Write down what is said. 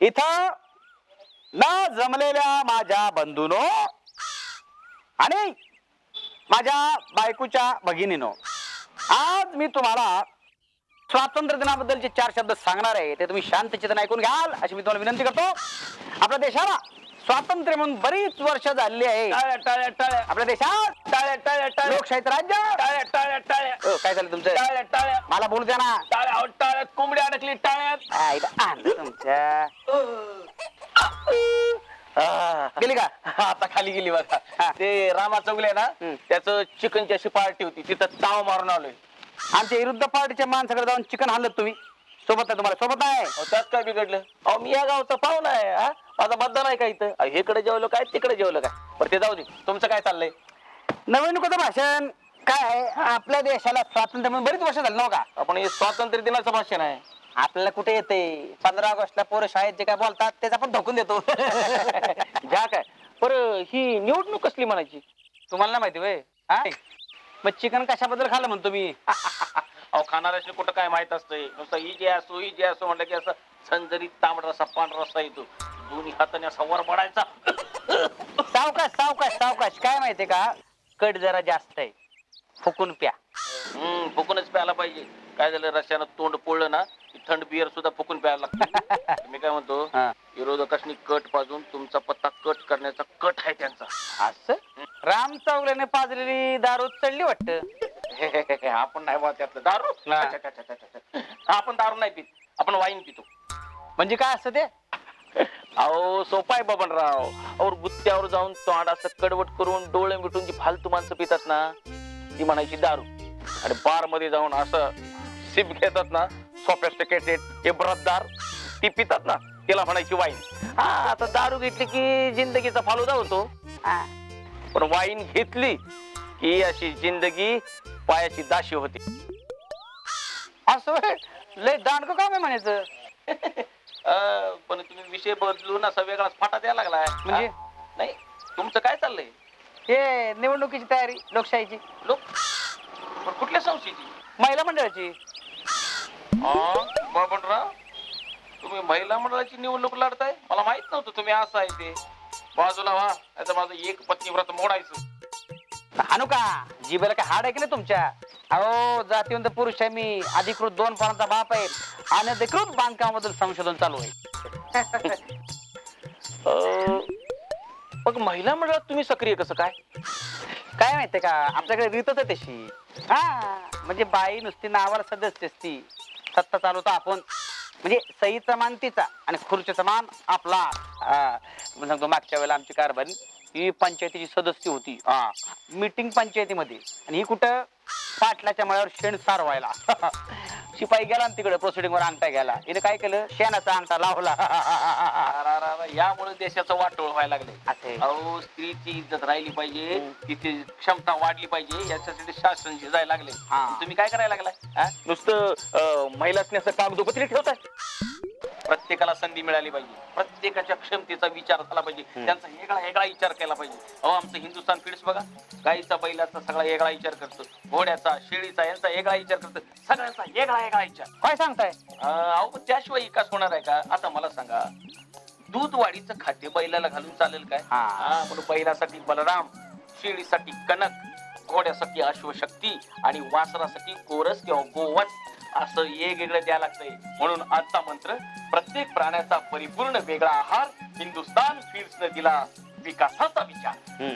इथं न जमलेल्या माझ्या बंधूनो आणि माझ्या बायकोच्या भगिनीनो आज मी तुम्हाला स्वातंत्र्य दिनाबद्दलचे चार शब्द सांगणार आहे ते तुम्ही शांत चितन ऐकून घ्याल अशी मी तुम्हाला विनंती करतो. आपल्या देशाला स्वातंत्र्य म्हणून बरीच वर्ष झालेली आहे. टाळ्या टाळ्या टाळ्या. आपल्या देशात टाळ्या टाळ्या टाळ्या. लोकशाहीचं राज्य टाळ्या टाळ्या टाळ्या अ, काय झालं तुमचं? टाळ्या टाळ्या मला बोलू द्या ना. टाळ्या अहो, टाळ्यात कोंबडी अडकली टाळ्यात. तुमच्या. गेली का? आता खाली गेली बघा. हा. ते रामा चौगले ना हम्म. त्याचं चिकनची अशी पार्टी होती. तिथं ताव मारून आलोय. आमच्या विरुद्ध पार्टीच्या माणसाकडे जाऊन चिकन हाणलं तुम्ही. सोबत आहे तुम्हाला सोबत आहे. अहो, त्यात काय बिघडलं? अहो मी या गावचा पाहुणा आहे हा. माझा मतदान आहे का इथं? अहो, इकडे जेवलं काय तिकडे जेवलं काय? बरं ते जाऊ दे. तुमचं काय चाललंय? नवनिकोचं भाषण. काय आहे? आपल्या देशाला स्वातंत्र्य म्हणून बरीच वर्ष झाली नव्ह का? आपण हे स्वातंत्र्य दिनाचं भाषण आहे. आपल्याला कुठे येते? पंधरा ऑगस्टला पोरं शाळेत जे काय बोलतात तेच आपण ढोकून देतो. ज्या काय. बरं ही निवडणूक कसली म्हणायची? तुम्हाला नाही माहिती वय हा? मग चिकन कशाबद्दल खाल्लं म्हणतो मी? अहो खाणाऱ्याशी कुठं काय माहीत असतंय? नुसतं ही जे असो ही जे असो म्हणलं की असं संजरीत तांबडा रस्सा पांढरा रस्सा येतो. दोन्ही हाताने असा वर पडायचा. सावकाश सावकाश सावकाश. काय माहितीये का? कट जरा जास्त आहे. फुकून प्या. हम्म फुकूनच प्यायला पाहिजे. काय झालं रश्यानं तोंड पोळलं ना की थंड बियर सुद्धा फुकून प्यायला लागतं. मी काय म्हणतो हा. विरोधकांनी कट पाजून तुमचा पत्ता कट करण्याचा कट आहे त्यांचा. असं? राम चौगल्याने पाजलेली दारू चढली वाटत. आपण नाही बा त्यातलं दारू. हा. अच्छा, अच्छा, अच्छा, अच्छा, अच्छा. आपण दारू नाही पित आपण वाईन पितो. म्हणजे काय असतं ते? अहो सोपा आहे बबनराव. और गुत्त्यावर जाऊन तोंड असं कडवट करून डोळे मिटून जी फालतू माणसं पितात ना ती म्हणायची दारू. आणि बारमध्ये जाऊन असं सिप घेतात ना सोफेस्टिकेटेड इब्रतदार ती पितात ना तिला म्हणायची वाईन हा आता दारू घेतली की जिंदगीचा फालुदा होतो. पण वाईन घेतली की अशी जिंदगी पायाची दाशी होती. असं? लय दांडक काम आहे म्हणायचं. अं, पण तुम्ही विषय बदलून असा वेगळाच फाटा द्यायला लागलाय. म्हणजे? नाही तुमचं काय हे निवडणुकीची तयारी लोकशाहीची. लोक पण कुठल्या संस्थेची? महिला मंडळाची. बाबनराव तुम्ही महिला मंडळाची निवडणूक लढताय? मला माहीत नव्हतं तुम्ही असं आहे ते. बाजूला व्हा आता माझं एक पत्नी व्रत मोडायचं. हाणू का जिबेला काय हाड आहे की नाही तुमच्या? अहो जातीवंत पुरुष आहे मी. अधिकृत दोन पानाचा बाप आहे. आणि अधिकृत बांधकामाबद्दल संशोधन चालू आहे. मग महिला मंडळात तुम्ही सक्रिय कसं काय? काय माहितीये का? आपल्याकडे रीतच आहे तशी. हा म्हणजे बाई नुसती नावाला सदस्य असती. सत्ता चालवतो आपण. म्हणजे सईचा मान तिचा आणि खुर्चीचा मान आपला. हा. मी सांगतो मागच्या वेळेला आमची कारभारी ही पंचायतीची सदस्य होती. हा मीटिंग पंचायतीमध्ये. आणि ही कुठं? पाटलाच्या मळ्यावर शेण सारवायला. शिपाई गेला ना तिकडे प्रोसिडिंग वर अंगठा गेला हिने काय केलं? शेणाचा अंगठा लावला. यामुळे देशाचं वाटोळ व्हायला लागले. असे. अहो स्त्रीची इज्जत राहिली पाहिजे तिची क्षमता वाढली पाहिजे याच्यासाठी शासन झिजायला लागले. हा. तुम्ही काय करायला लागलाय? हा? नुसतं अं, महिलासनी असं कागदोपत्री ठेवताय? प्रत्येकाला संधी मिळाली पाहिजे. प्रत्येकाच्या क्षमतेचा विचार झाला पाहिजे. त्यांचा वेगळा वेगळा विचार केला पाहिजे. अहो आमचं हिंदुस्थान फिड्स बघा. गाईचा बैलाचा सगळा वेगळा विचार करतो. घोड्याचा शेळीचा यांचा वेगळा विचार करतो. सगळ्यांचा वेगळा वेगळा विचार. काय सांगताय? अहो त्याशिवाय विकास होणार आहे का? आता मला सांगा. दूध वाढीचं खाद्य बैलाला घालून चालेल काय. हा, म्हणून बैलासाठी बलराम शेळीसाठी कनक घोड्यासाठी अश्वशक्ती आणि वासरासाठी कोरस किंवा गोवन असं वेगवेगळं द्यायला लागतंय म्हणून आजचा मंत्र प्रत्येक प्राण्याचा परिपूर्ण वेगळा आहार हिंदुस्तान फीड्सनं दिला विकासाचा विचार हम्म.